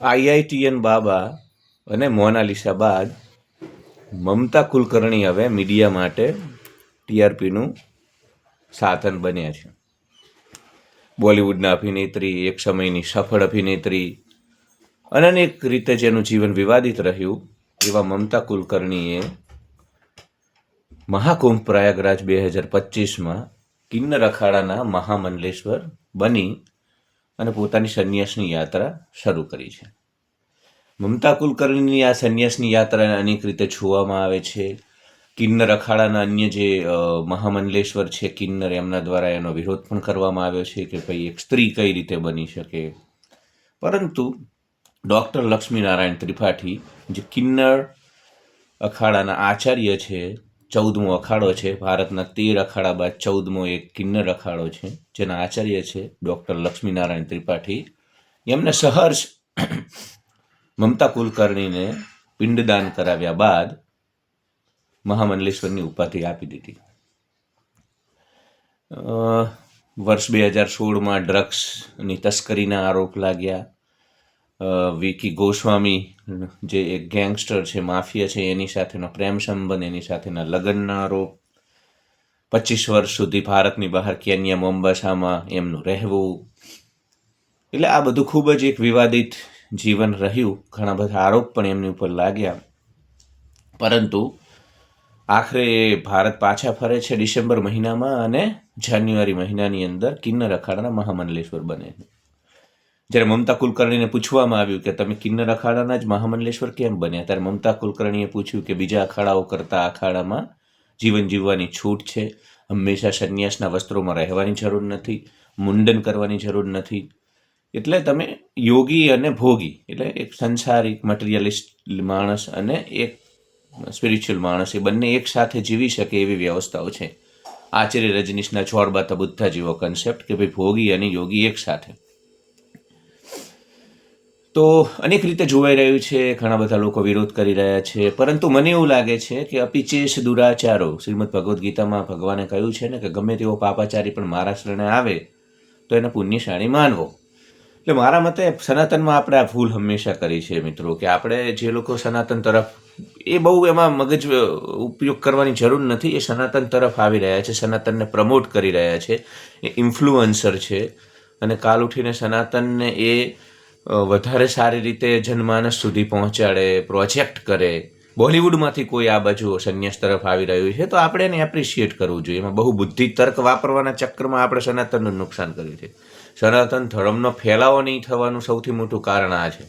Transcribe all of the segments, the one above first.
આઈઆઈટીએન બાબા અને મોનાલિસા બાદ મમતા કુલકર્ણી હવે મીડિયા માટે ટીઆરપીનું સાધન બન્યા છે. બોલિવૂડના અભિનેત્રી, એક સમયની સફળ અભિનેત્રી અને અનેક રીતે જેનું જીવન વિવાદિત રહ્યું એવા મમતા કુલકર્ણીએ મહાકુંભ પ્રયાગરાજ બે હજાર પચીસમાં કિન્નર અખાડાના મહામંડલેશ્વર બની અને પોતાની સંન્યાસની યાત્રા શરૂ કરી છે. મમતા કુલકર્ણીની આ સંન્યાસની યાત્રાને અનેક રીતે જોવામાં આવે છે. કિન્નર અખાડાના અન્ય જે મહામંડલેશ્વર છે, કિન્નર એમના દ્વારા એનો વિરોધ પણ કરવામાં આવ્યો છે કે ભાઈ એક સ્ત્રી કઈ રીતે બની શકે. પરંતુ ડૉક્ટર લક્ષ્મીનારાયણ ત્રિપાઠી, જે કિન્નર અખાડાના આચાર્ય છે ચૌદમો અખાડો છે. ભારતના તેર અખાડા બાદ ચૌદમો એક કિન્નર અખાડો છે. જેના આચાર્ય છે ડૉક્ટર લક્ષ્મીનારાયણ ત્રિપાઠી. એમને સહર્ષ મમતા કુલકર્ણીને પિંડદાન કરાવ્યા બાદ મહામંડલેશ્વરની ઉપાધિ આપી દીધી. વર્ષ બે હજાર સોળમાં ડ્રગ્સની તસ્કરીના આરોપ લાગ્યા. વિકી ગોસ્વામી જે એક ગેંગસ્ટર છે, માફિયા છે, એની સાથેનો પ્રેમ સંબંધ, એની સાથેના લગ્નના આરોપ. પચીસ વર્ષ સુધી ભારતની બહાર કેન્યા, મોમ્બાસામાં એમનું રહેવું. એટલે આ બધું ખૂબ જ એક વિવાદિત જીવન રહ્યું. ઘણા બધા આરોપ પણ એમની ઉપર લાગ્યા. પરંતુ આખરે ભારત પાછા ફરે છે ડિસેમ્બર મહિનામાં અને જાન્યુઆરી મહિનાની અંદર કિન્નર અખાડાના મહામંડલેશ્વર બને છે. જ્યારે મમતા કુલકર્ણીને પૂછવામાં આવ્યું કે તમે કિન્નર અખાડાના જ મહામંડલેશ્વર કેમ બન્યા? ત્યારે મમતા કુલકર્ણીએ પૂછ્યું કે બીજા અખાડાઓ કરતાં અખાડામાં જીવન જીવવાની છૂટ છે. હંમેશા સંન્યાસના વસ્ત્રોમાં રહેવાની જરૂર નથી, મુંડન કરવાની જરૂર નથી. એટલે તમે યોગી અને ભોગી, એટલે એક સંસારિક મટીરિયલિસ્ટ માણસ અને એક સ્પિરિચ્યુઅલ માણસ, એ બંને એક સાથે જીવી શકે એવી વ્યવસ્થાઓ છે. આચાર્ય રજનીશના છોડબાતા બુદ્ધા જેવો કન્સેપ્ટ કે ભાઈ ભોગી અને યોગી એક સાથે. તો અનેક રીતે જોવાઈ રહ્યું છે, ઘણા બધા લોકો વિરોધ કરી રહ્યા છે, પરંતુ મને એવું લાગે છે કે અપિચેશ દુરાચારો, શ્રીમદ ભગવદ્ ગીતામાં ભગવાને કહ્યું છે ને કે ગમે તેવો પાપાચારી પણ મારા શરણે આવે, તો એને પુણ્યશાળી માનવો. એટલે મારા મતે સનાતનમાં આપણે આ ભૂલ હંમેશા કરી છે મિત્રો, કે આપણે જે લોકો સનાતન તરફ, એ બહુ એમાં મગજ ઉપયોગ કરવાની જરૂર નથી, એ સનાતન તરફ આવી રહ્યા છે, સનાતનને પ્રમોટ કરી રહ્યા છે, એ ઇન્ફ્લુઅન્સર છે, અને કાલ ઉઠીને સનાતનને એ વધારે સારી રીતે જનમાનસ સુધી પહોંચાડે પ્રોજેક્ટ કરે. બોલિવૂડમાંથી કોઈ આ બાજુ સંન્યાસ તરફ આવી રહ્યું છે, તો આપણે એને એપ્રિશિએટ કરવું જોઈએ. એમાં બહુ બુદ્ધિ તર્ક વાપરવાના ચક્રમાં આપણે સનાતનનું નુકસાન કર્યું છે. સનાતન ધર્મનો ફેલાવો નહીં થવાનું સૌથી મોટું કારણ આ છે.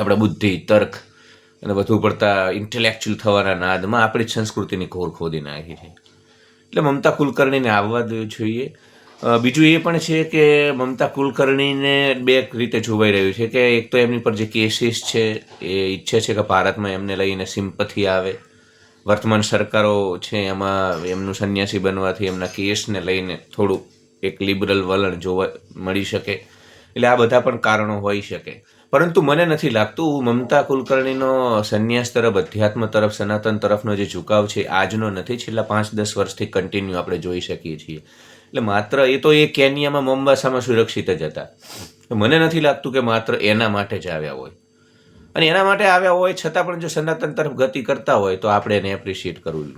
આપણે બુદ્ધિ, તર્ક અને વધુ પડતા ઇન્ટેલેક્ચ્યુઅલ થવાના નાદમાં આપણી સંસ્કૃતિની ઘોર ખોદી નાખી છે. એટલે મમતા કુલકર્ણીને આવવા દેવું જોઈએ. બીજું એ પણ છે કે મમતા કુલકર્ણીને બે રીતે જોવાઈ રહ્યું છે કે એક તો એમની પર જે કેસીસ છે, એ ઈચ્છે છે કે ભારતમાં એમને લઈને સિમ્પથી આવે. વર્તમાન સરકારો છે એમાં એમનું સંન્યાસી બનવાથી એમના કેસને લઈને થોડું એક લિબરલ વલણ જોવા મળી શકે. એટલે આ બધા પણ કારણો હોઈ શકે. પરંતુ મને નથી લાગતું મમતા કુલકર્ણીનો સંન્યાસ તરફ, અધ્યાત્મ તરફ, સનાતન તરફનો જે ઝુકાવ છે, આજનો નથી. છેલ્લા પાંચ દસ વર્ષથી કન્ટિન્યુ આપણે જોઈ શકીએ છીએ. એટલે માત્ર એ તો એ કેન્યામાં મોમ્બાસામાં સુરક્ષિત જ હતા. મને નથી લાગતું કે માત્ર એના માટે જ આવ્યા હોય. અને એના માટે આવ્યા હોય છતાં પણ જો સનાતન તરફ ગતિ કરતા હોય તો આપણે એને એપ્રિશિએટ કરવું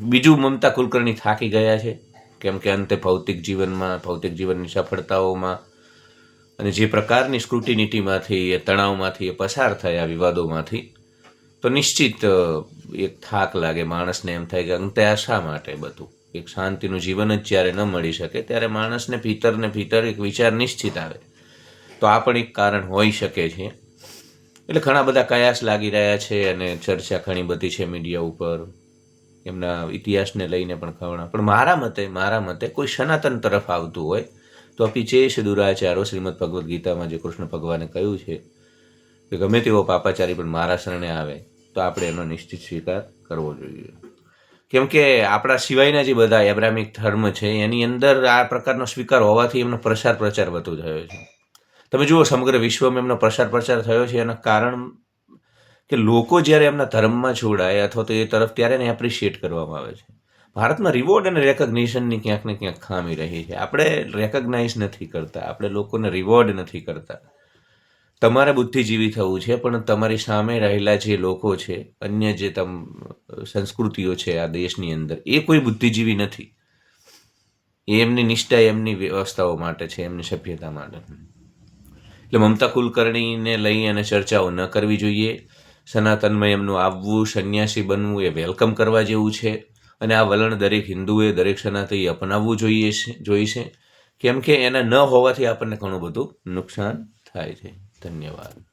બીજું મમતા કુલકર્ણી થાકી ગયા છે. કેમ કે અંતે ભૌતિક જીવનમાં, ભૌતિક જીવનની સફળતાઓમાં અને જે પ્રકારની સ્ક્રુટિનિટીમાંથી એ તણાવમાંથી, એ પસાર થયા વિવાદોમાંથી, તો નિશ્ચિત એક થાક લાગે, માણસને એમ થાય કે અંતે આ શા માટે બધું? એક શાંતિનું જીવન જ જ્યારે ન મળી શકે, ત્યારે માણસને ભીતર ને ભીતર એક વિચાર નિશ્ચિત આવે. તો આ પણ એક કારણ હોઈ શકે છે. એટલે ઘણા બધા કયાસ લાગી રહ્યા છે અને ચર્ચા ઘણી બધી છે મીડિયા ઉપર. એમના ઇતિહાસને લઈને પણ ખવડા પણ મારા મતે મારા મતે કોઈ સનાતન તરફ આવતું હોય, તો અપિચેશ દુરાચારો શ્રીમદ ભગવદ્ ગીતામાં જે કૃષ્ણ ભગવાને કહ્યું છે કે ગમે તેવો પાપાચારી પણ મારા શરણે આવે, તો આપણે એનો નિશ્ચિત સ્વીકાર કરવો જોઈએ. કેમ કે આપણા સિવાયના જે બધા એબ્રામિક ધર્મ છે, એની અંદર આ પ્રકારનો સ્વીકાર હોવાથી એમનો પ્રસાર પ્રચાર વધુ થયો છે. તમે જુઓ, સમગ્ર વિશ્વમાં એમનો પ્રસાર પ્રચાર થયો છે, એના કારણ કે લોકો જ્યારે એમના ધર્મમાં જોડાય અથવા તો એ તરફ ત્યારે એને એપ્રિશિએટ કરવામાં આવે છે. ભારતમાં રિવોર્ડ અને રેકગ્નિશનની ક્યાંક ને ક્યાંક ખામી રહી છે. આપણે રેકગ્નાઇઝ નથી કરતા, આપણે લોકોને રિવોર્ડ નથી કરતા. તમારે બુદ્ધિજીવી થવું છે, પણ તમારી સામે રહેલા જે લોકો છે, અન્ય જે તમ, સંસ્કૃતિઓ છે આ દેશની અંદર, એ કોઈ બુદ્ધિજીવી નથી. એ એમની નિષ્ઠા, એમની વ્યવસ્થાઓ માટે છે, એમની સભ્યતા માટે. એટલે મમતા કુલકર્ણીને લઈ અને ચર્ચાઓ ન કરવી જોઈએ. સનાતનમાં એમનું આવવું, સંન્યાસી બનવું એ વેલકમ કરવા જેવું છે. અને આ વલણ દરેક હિન્દુએ, દરેક સનાતની અપનાવવું જોઈએ છે જોઈશે કેમ કે એના ન હોવાથી આપણને ઘણું બધું નુકસાન થાય છે. धन्यवाद